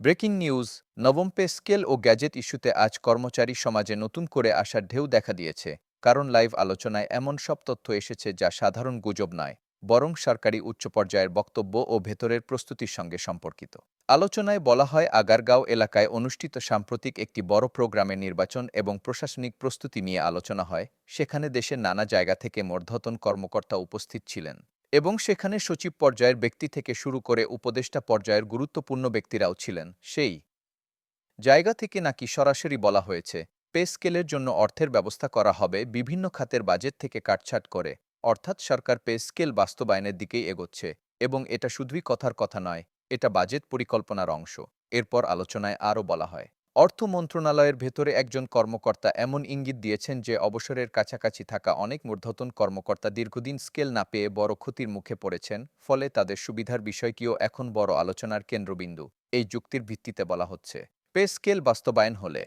Breaking news, নবম pay scale ও gadget ইস্যুতে আজ কর্মচারী সমাজে নতুন করে আসার ঢেউ দেখা দিয়েছে। কারণ লাইভ আলোচনায় এমন সব তথ্য এসেছে যা সাধারণ গুজব নয়, বরং সরকারি উচ্চ পর্যায়ের বক্তব্য ও ভেতরের প্রস্তুতির সঙ্গে সম্পর্কিত। আলোচনায় বলা হয়, আগারগাঁও এলাকায় অনুষ্ঠিত সাম্প্রতিক একটি বড় প্রোগ্রামে নির্বাচন এবং প্রশাসনিক প্রস্তুতি নিয়ে আলোচনা হয়, সেখানে দেশের নানা জায়গা থেকে মর্ধতন কর্মকর্তা উপস্থিত ছিলেন। এবং সেখানে সচিব পর্যায়ের ব্যক্তি থেকে শুরু করে উপদেষ্টা পর্যায়ের গুরুত্বপূর্ণ ব্যক্তিরাও ছিলেন, সেই জায়গা থেকে নাকি সরাসরি বলা হয়েছে, পে স্কেলের জন্য অর্থের ব্যবস্থা করা হবে, বিভিন্ন খাতের বাজেট থেকে কাটছাট করে, অর্থাৎ সরকার পে স্কেল বাস্তবায়নের দিকেই এগোচ্ছে, এবং এটা শুধুই কথার কথা নয়, এটা বাজেট পরিকল্পনার অংশ, এরপর আলোচনায় আরও বলা হয়। অর্থ মন্ত্রণালয়ের ভেতরে একজন কর্মকর্তা এমন ইঙ্গিত দিয়েছেন যে অবসরের কাছাকাছি থাকা অনেক মূর্ধতন কর্মকর্তা দীর্ঘদিন স্কেল না পেয়ে বড় ক্ষতির মুখে পড়েছেন, ফলে তাদের সুবিধার বিষয়টিও এখন বড় আলোচনার কেন্দ্রবিন্দু। এই যুক্তির ভিত্তিতে বলা হচ্ছে, পে স্কেল বাস্তবায়ন হলে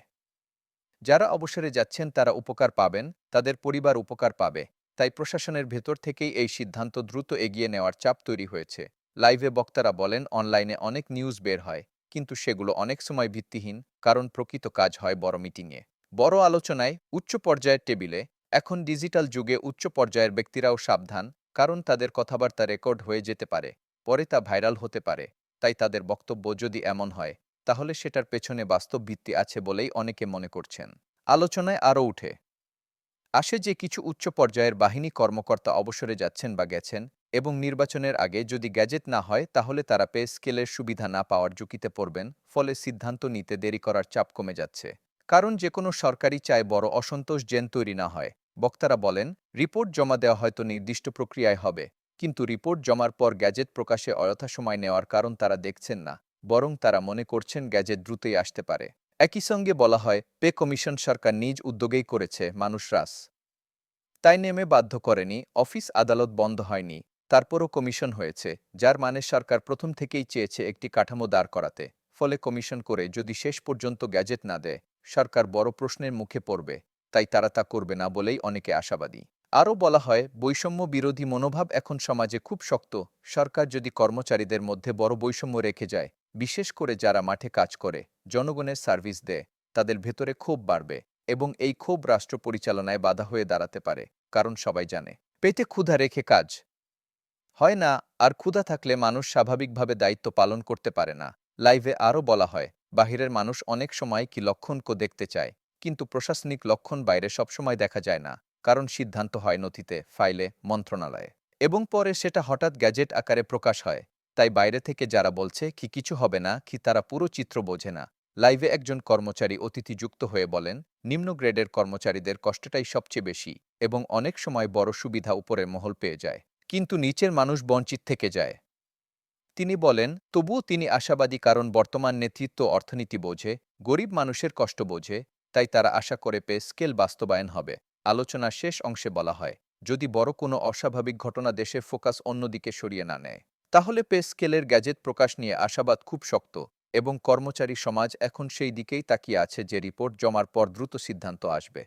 যারা অবসরে যাচ্ছেন তারা উপকার পাবেন, তাদের পরিবার উপকার পাবে। তাই প্রশাসনের ভেতর থেকেই এই সিদ্ধান্ত দ্রুত এগিয়ে নেওয়ার চাপ তৈরি হয়েছে। লাইভে বক্তারা বলেন, অনলাইনে অনেক নিউজ বের হয়, কিন্তু সেগুলো অনেক সময় ভিত্তিহীন। কারণ প্রকৃত কাজ হয় বড় মিটিংয়ে। বড় আলোচনায় উচ্চ পর্যায়ের টেবিলে এখন ডিজিটাল যুগে উচ্চ পর্যায়ের ব্যক্তিরাও সাবধান, কারণ তাদের কথাবার্তা রেকর্ড হয়ে যেতে পারে, পরে তা ভাইরাল হতে পারে, তাই তাদের বক্তব্য যদি এমন হয়, তাহলে সেটার পেছনে বাস্তব ভিত্তি আছে বলেই অনেকে মনে করছেন। আলোচনায় আরও উঠে, আসে যে কিছু উচ্চ পর্যায়ের বাহিনী কর্মকর্তা অবসরে যাচ্ছেন বা গেছেন এবং নির্বাচনের আগে যদি গ্যাজেট না হয়, তাহলে তারা পে স্কেলের সুবিধা না পাওয়ার ঝুঁকিতে পড়বেন, ফলে সিদ্ধান্ত নিতে দেরি করার চাপ কমে যাচ্ছে। কারণ যে কোনো সরকারি চায় বড় অসন্তোষ জেন তৈরি না হয়। বক্তারা বলেন, রিপোর্ট জমা দেওয়া হয়তো নির্দিষ্ট প্রক্রিয়ায় হবে, কিন্তু রিপোর্ট জমার পর গ্যাজেট প্রকাশে অযথা সময় নেওয়ার কারণ তারা দেখছেন না, বরং তারা মনে করছেন গ্যাজেট দ্রুতই আসতে পারে। একই সঙ্গে বলা হয়, পে কমিশন সরকার নিজ উদ্যোগেই করেছে, মানুষ হ্রাস। তাই নেমে বাধ্য করেনি, অফিস আদালত বন্ধ হয়নি। তারপরও কমিশন হয়েছে, যার মানে সরকার প্রথম থেকেই চেয়েছে একটি কাঠামো দাঁড় করাতে, ফলে কমিশন করে যদি শেষ পর্যন্ত গ্যাজেট না দেয়, সরকার বড় প্রশ্নের মুখে পড়বে, তাই তারা তা করবে না বলেই অনেকে আশাবাদী। আরও বলা হয়, বৈষম্য বিরোধী মনোভাব এখন সমাজে খুব শক্ত, সরকার যদি কর্মচারীদের মধ্যে বড় বৈষম্য রেখে যায়, বিশেষ করে যারা মাঠে কাজ করে, জনগণের সার্ভিস দেয়, তাদের ভেতরে ক্ষোভ বাড়বে এবং এই ক্ষোভ রাষ্ট্র পরিচালনায় বাধা হয়ে দাঁড়াতে পারে, কারণ সবাই জানে। পেটে ক্ষুধা রেখে কাজ হয় না, আর ক্ষুধা থাকলে মানুষ স্বাভাবিকভাবে দায়িত্ব পালন করতে পারে না। লাইভে আরও বলা হয়, বাহিরের মানুষ অনেক সময় কি লক্ষণকে দেখতে চায়, কিন্তু প্রশাসনিক লক্ষণ বাইরে সবসময় দেখা যায় না, কারণ সিদ্ধান্ত হয় নথিতে, ফাইলে, মন্ত্রণালয়ে। এবং পরে সেটা হঠাৎ গ্যাজেট আকারে প্রকাশ হয়। তাই বাইরে থেকে যারা বলছে কি কিছু হবে না, কি তারা পুরো চিত্র বোঝে না। লাইভে একজন কর্মচারী অতিথি যুক্ত হয়ে বলেন, নিম্ন গ্রেডের কর্মচারীদের কষ্টটাই সবচেয়ে বেশি এবং অনেক সময় বড় সুবিধা উপরে মহল পেয়ে যায়। কিন্তু নিচের মানুষ বঞ্চিত থেকে যায়। তিনি বলেন, তবুও তিনি আশাবাদী কারণ বর্তমান নেতৃত্ব অর্থনীতি বোঝে, গরিব মানুষের কষ্ট বোঝে, তাই তারা আশা করে পে স্কেল বাস্তবায়ন হবে। আলোচনার শেষ অংশে বলা হয়, যদি বড় কোনো অস্বাভাবিক ঘটনা দেশের ফোকাস অন্যদিকে সরিয়ে না নেয়, তাহলে পে স্কেলের গ্যাজেট প্রকাশ নিয়ে আশাবাদ খুব শক্ত এবং কর্মচারী সমাজ এখন সেই দিকেই তাকিয়ে আছে যে রিপোর্ট জমার পর দ্রুত সিদ্ধান্ত আসবে।